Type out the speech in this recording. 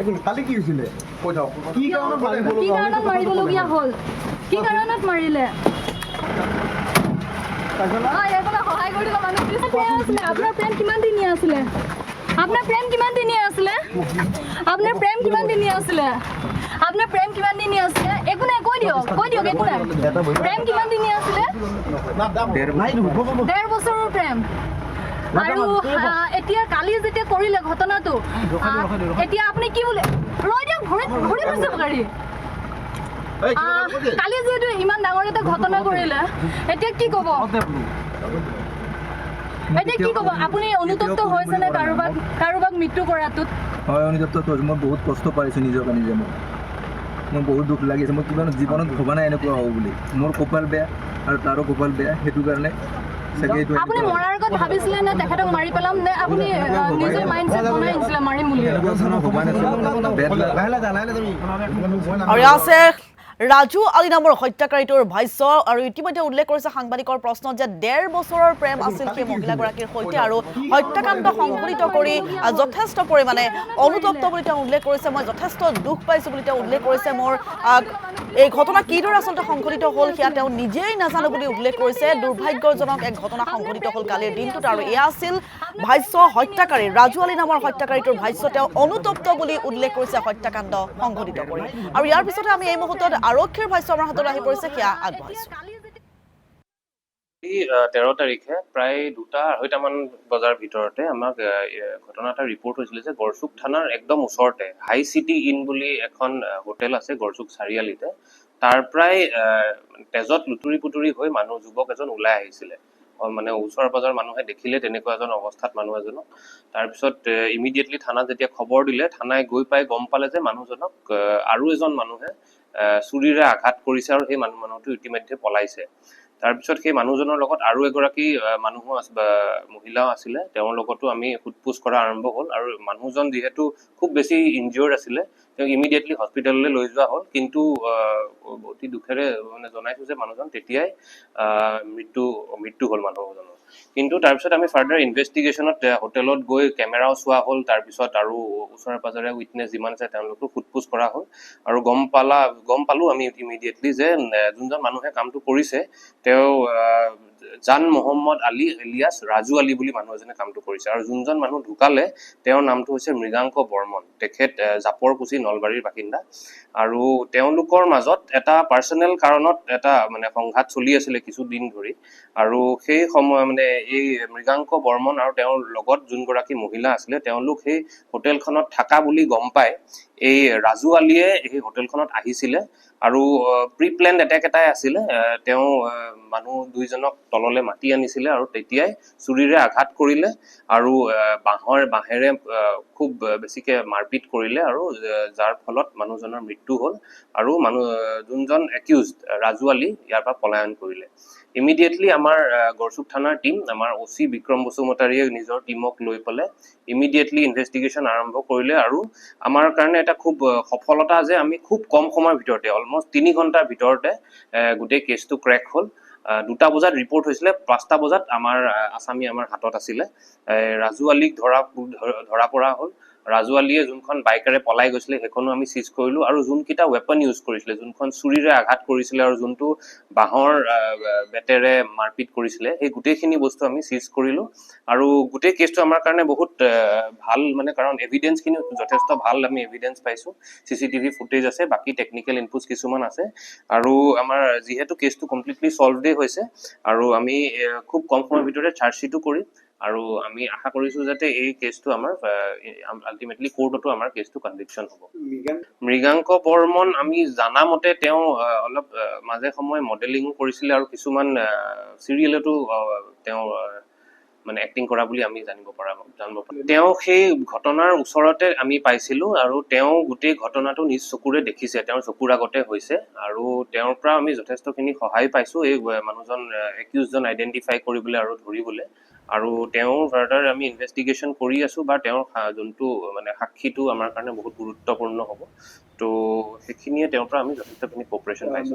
একো নাই। কালি কি হৈছিলে কৈ থাকক কি কাৰণত মাৰিব কি কাৰণত মাৰিবলগীয়া হ'ল কি কাৰণত মাৰিলে সহায় কৰি মানুহ আছিলে আপোনাৰ প্ৰেম কিমান দিনীয়া আছিলে আপোনাৰ প্ৰেম কিমান দিনীয়া আছিলে আপোনাৰ প্ৰেম কিমান দিনীয়া আছিলে আপোনাৰ প্ৰেম কিমান দিনীয়া আছিলে একো নাই কৈ দিয়ক কৈ দিয়ক একো নাই প্ৰেম কিমান দিনীয়া আছিলে। ডেৰ বছৰৰ প্ৰেম আৰু এতিয়া কালি কৰিলে ঘটনাটো এতিয়া আপুনি কি বোলে ৰৈ দিয়ক ঘূৰি ঘূৰি গৈছে গাড়ী। কালি যিহেতু ইমান ডাঙৰ এটা ঘটনা কৰিলে এতিয়া কি ক'ব? এতিয়া কি ক'ব? আপুনি অনুতপ্ত হৈছেনে কাৰোবাক কাৰোবাক মৃত্যু কৰাটোত? হয় অনুতপ্ত মই বহুত কষ্ট পাইছোঁ নিজকে নিজে মই। মোৰ বহুত দুখ লাগিছে। মই কিবা জীৱনত ভবা নাই এনেকুৱা হ'ব বুলি। মোৰ কপাল বেয়া আৰু তাৰো কপাল বেয়া। সেইটো কাৰণে আপুনি মৰাৰ আগত ভাবিছিলে নে তেখেতক মাৰি পেলাম নে আপুনি নিজে মাইণ্ড বনাই আহিছিলে মাৰিম বুলি আৰু আছে ৰাজু আলী নামৰ হত্যাকাৰীটোৰ ভাষ্য আৰু ইতিমধ্যে উল্লেখ কৰিছে সাংবাদিকৰ প্ৰশ্নত যে ডেৰ বছৰৰ প্ৰেম আছিল সেই মহিলাগৰাকীৰ সৈতে আৰু হত্যাকাণ্ড সংঘটিত কৰি যথেষ্ট পৰিমাণে অনুতপ্ত বুলি তেওঁ উল্লেখ কৰিছে, মই যথেষ্ট দুখ পাইছোঁ বুলি তেওঁ উল্লেখ কৰিছে মোৰ। এই ঘটনা কিদৰে আচলতে সংঘটিত হ'ল সেয়া তেওঁ নিজেই নাজানো বুলি উল্লেখ কৰিছে। দুৰ্ভাগ্যজনক এক ঘটনা সংঘটিত হ'ল কালিৰ দিনটোত আৰু এয়া আছিল ভাষ্য হত্যাকাৰী, ৰাজু আলী নামৰ হত্যাকাৰীটোৰ ভাষ্য। তেওঁ অনুতপ্ত বুলি উল্লেখ কৰিছে হত্যাকাণ্ড সংঘটিত কৰি। আৰু ইয়াৰ পিছতে আমি এই মুহূৰ্তত আৰক্ষীৰ ভাষ্য আমাৰ হাতত আহি পৰিছে সেয়া আগবঢ়াইছোঁ। এই তেৰ তাৰিখে প্ৰায় দুটা আঢ়ৈটামান বজাৰ ভিতৰতে আমাক ঘটনা এটা ৰিপৰ্ট হৈছিলে যে গড়চুক থানাৰ একদম ওচৰতে হাই চিটি ইন বুলি এখন হোটেল আছে গড়চুক চাৰিআলিতে। তাৰ আহ, তেজত লুতুৰি পুতুৰি হৈ মানুহ যুৱক এজন ওলাই আহিছিলে। মানে ওচৰ পাজৰ মানুহে দেখিলে তেনেকুৱা এজন অৱস্থাত মানুহ এজনক। তাৰপিছত ইমিডিয়েটলি থানাত যেতিয়া খবৰ দিলে থানাই গৈ পাই গম পালে যে মানুহজনক আৰু এজন মানুহে চুৰিৰে আঘাত কৰিছে আৰু সেই মানুহ মানুহটো ইতিমধ্যে পলাইছে। তাৰপিছত সেই মানুহজনৰ লগত আৰু এগৰাকী মানুহো মহিলাও আছিলে। তেওঁৰ লগতো আমি সোধ পোছ কৰা আৰম্ভ হ'ল আৰু মানুহজন যিহেতু খুব বেছি ইনজিয়ৰ্ড আছিলে তেওঁক ইমিডিয়েটলি হস্পিটেললৈ লৈ যোৱা হ'ল। কিন্তু অতি দুখেৰে মানে জনাইছো যে মানুহজন তেতিয়াই মৃত্যু মৃত্যু হ'ল মানুহজনৰ। কিন্তু তাৰপিছত আমি ফাৰ্ডাৰ ইনভেষ্টিগেশ্যনত হোটেলত গৈ কেমেৰাও চোৱা হ'ল তাৰপিছত আৰু ওচৰে পাজৰে উইটনেছ যিমান আছে তেওঁলোকো সোধ পোছ কৰা হ'ল। আৰু গম পালা গম পালো আমি ইমিডিয়েটলি যে যোনজন মানুহে কামটো কৰিছে তেওঁ জান মহম্মদ আলী এলিয়াছ ৰাজু আলী বুলি মানুহ এজনে কামটো কৰিছে। আৰু যোনজন মানুহ ঢুকালে তেওঁৰ নামটো হৈছে মৃগাংক বৰ্মন। তেখেত আহ, জাপৰকুছি নলবাৰীৰ বাসিন্দা। আৰু তেওঁলোকৰ মাজত এটা পাৰ্চনেল কাৰণত এটা মানে সংঘাত চলি আছিলে কিছুদিন ধৰি। আৰু সেই সময় মানে এই মৃগাংক বৰ্মন আৰু তেওঁৰ লগত যোনগৰাকী মহিলা আছিলে তেওঁলোক সেই হোটেলখনত থাকা বুলি গম পাই এই ৰাজু আলীয়ে সেই হোটেলখনত আহিছিলে আৰু প্ৰি প্লেন এটেক এটাই আছিলে তেওঁ মানুহ দুইজনক তললে মাতি আনিছিলে আৰু তেতিয়াই চুৰিৰে আঘাত কৰিলে আৰু বাঁহৰ বাঁহেৰে খুব বেছিকে মাৰপিট কৰিলে আৰু যাৰ ফলত মানুহজনৰ মৃত্যু হ'ল আৰু মানুহ যোনজন একিউজ ৰাজু আলী ইয়াৰ পৰা পলায়ন কৰিলে। ইমিডিয়েটলি আমাৰ গড়চুক থানাৰ টীম আমাৰ অ' চি বিক্ৰম বসুমতাৰীয়ে নিজৰ টীমক লৈ পেলাই ইমিডিয়েটলি ইনভেষ্টিগেশ্যন আৰম্ভ কৰিলে আৰু আমাৰ কাৰণে এটা খুব সফলতা যে আমি খুব কম সময়ৰ ভিতৰতে অলমষ্ট তিনি ঘণ্টাৰ ভিতৰতে গোটেই কেছটো ক্ৰেক হ'ল। দুটা বজাত ৰিপৰ্ট হৈছিলে পাঁচটা বজাত আমাৰ আছামী আমাৰ হাতত আছিলে। ৰাজু আলীক ধৰা- ধৰা পৰা হ'ল। ৰাজু আলীয়ে যোনখন বাইকেৰে পলাই গৈছিলে, সেইখনো আমি চিজ কৰিলো আৰু যোনকেইটা ৱেপন ইউজ কৰিছিলে, যোনখন চুৰিৰে আঘাত কৰিছিলে আৰু যোনটো বাঁহৰ বেতেৰে মাৰপিট কৰিছিলে, সেই গোটেইখিনি বস্তু আমি চিজ কৰিলো। আৰু গোটেই কেছটো আমাৰ কাৰণে বহুত ভালো মানে কাৰণ এভিডেন্সখিনি যথেষ্ট ভালো আমি এভিডেন্স পাইছো। চি চি টিভি ফুটেজ আছে, বাকী টেকনিকেল ইনপুটছ কিছুমান আছে। আৰু আমাৰ যিহেতু কেছটো কমপ্লিটলি চল্ভডেই হৈছে, আৰু আমি খুব কম সময়ৰ ভিতৰতে চাৰ্জশ্বিটো কৰিম। আৰু আমি আশা কৰিছো যাতে এই কেছটো আমাৰ আল্টিমেটলি কোৰ্টতো আমাৰ কেছটো কনভিকশ্যন হ'ব। মৃগাংক? বৰ্মন আমি জানা মতে তেওঁ অলপ মাজে সময়ে মডেলিঙো কৰিছিলে আৰু কিছুমান চিৰিয়েলতো তেওঁ মানে এক্টিং কৰা বুলি আমি জানিব পৰা জানিব পাৰো। তেওঁ সেই ঘটনাৰ ওচৰতে আমি পাইছিলো আৰু তেওঁ গোটেই ঘটনাটো নিজ চকুৰে দেখিছে তেওঁৰ চকুৰ আগতে হৈছে আৰু তেওঁৰ পৰা আমি যথেষ্টখিনি সহায় পাইছো এই মানুহজন একিউজজন আইডেণ্টিফাই কৰিবলৈ আৰু ধৰিবলৈ। আৰু তেওঁ ফাৰ্ডাৰ আমি ইনভেষ্টিগেশ্যন কৰি আছো বা তেওঁৰ যোনটো মানে সাক্ষীটো আমাৰ কাৰণে বহুত গুৰুত্বপূৰ্ণ হ'ব। ত' সেইখিনিয়ে তেওঁৰ পৰা আমি যথেষ্টখিনি কপাৰেশ্যন পাইছো।